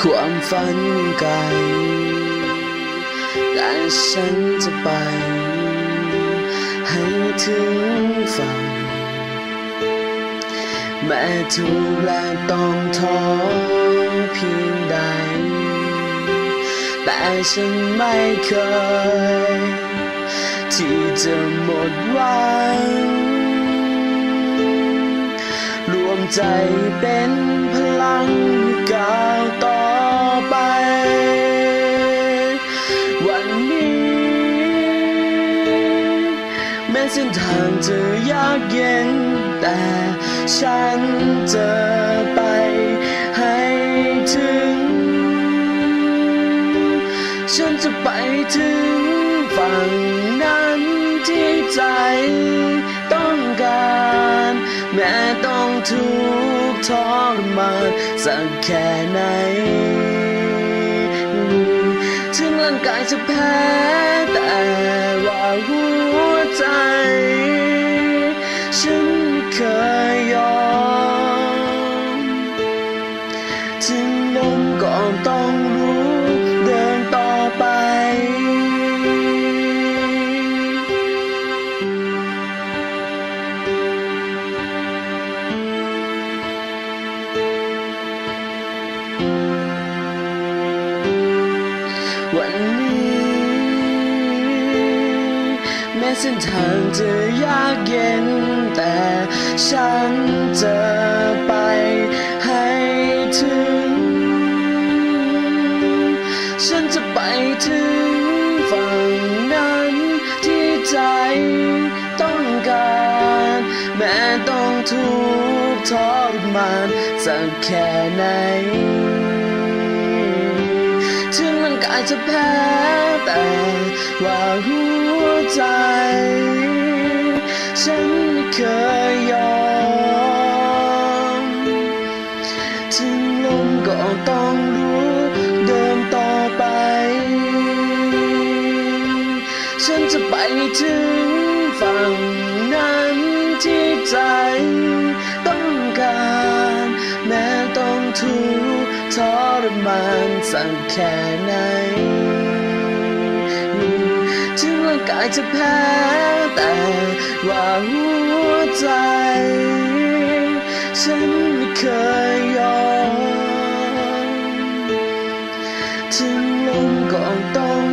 ความฝันไกลแต่ฉันจะไป ให้ถึงฝั่ง แม้ถูกและต้องท้อเพียงใด แต่ฉันไม่เคย ที่จะหมดหวัง ใจเป็นพลังก้าวต่อไป วันนี้ แม้เส้นทางจะยากเย็น แต่ฉันจะไปให้ถึง ฉันจะไปถึงฝั่งนั้นที่ใจ ทุกทรมานสักแค่ไหน ถึงร่างกายจะแพ้แต่ วันนี้ แม้เส้นทางจะยากเย็น แต่ฉันจะไปให้ถึง ฉันจะไปถึงฝั่งนั้นที่ใจต้องการ แม้ต้องทุกข์ทรมานสักแค่ไหน จะแพ้แต่ว่าหัวใจ ฉันไม่เคยยอม ถึงล้มก็ต้องรู้เดินต่อไป ฉันจะไปถึงฝั่งนั้นที่ใจต้องการ รมานสักแค่ไหน ถึงร่างกายจะแพ้แต่ว่าหัวใจ ฉันไม่เคยยอม ถึงลมก็ต้อง